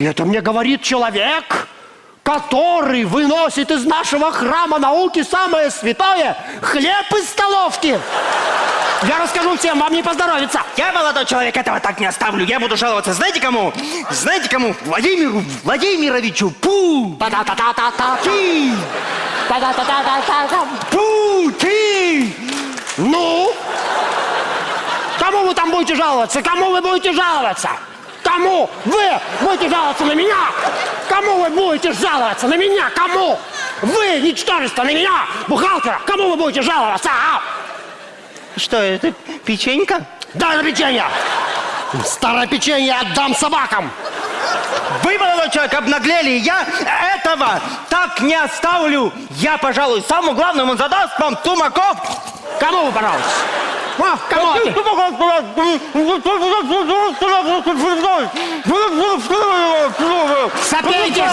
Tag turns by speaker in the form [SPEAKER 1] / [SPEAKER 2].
[SPEAKER 1] И это мне говорит человек, который выносит из нашего храма науки самое святое – хлеб из столовки. Я расскажу всем, вам не поздоровится.
[SPEAKER 2] Я, молодой человек, этого так не оставлю. Я буду жаловаться, знаете кому? Знаете кому? Владимиру Владимировичу Пу!
[SPEAKER 1] Та-та-та-та-та-та.
[SPEAKER 2] Ти!
[SPEAKER 1] Та-та-та-та-та-та.
[SPEAKER 2] Пути!
[SPEAKER 1] Ну? Кому вы там будете жаловаться? Кому вы будете жаловаться? Кому? Вы будете жаловаться на меня? Кому вы будете жаловаться? На меня? Кому? Вы, ничтожество, на меня, бухгалтера. Кому вы будете жаловаться? а?
[SPEAKER 2] Что это, печенька?
[SPEAKER 1] Дай на печенье! Старое печенье отдам собакам!
[SPEAKER 2] Вы, молодой человек, обнаглели. Я этого так не оставлю. Я, пожалуй, самому главному задаст вам Тумаков.
[SPEAKER 1] Кому вы пожалуйтесь? А, кому? Запейте, запейте!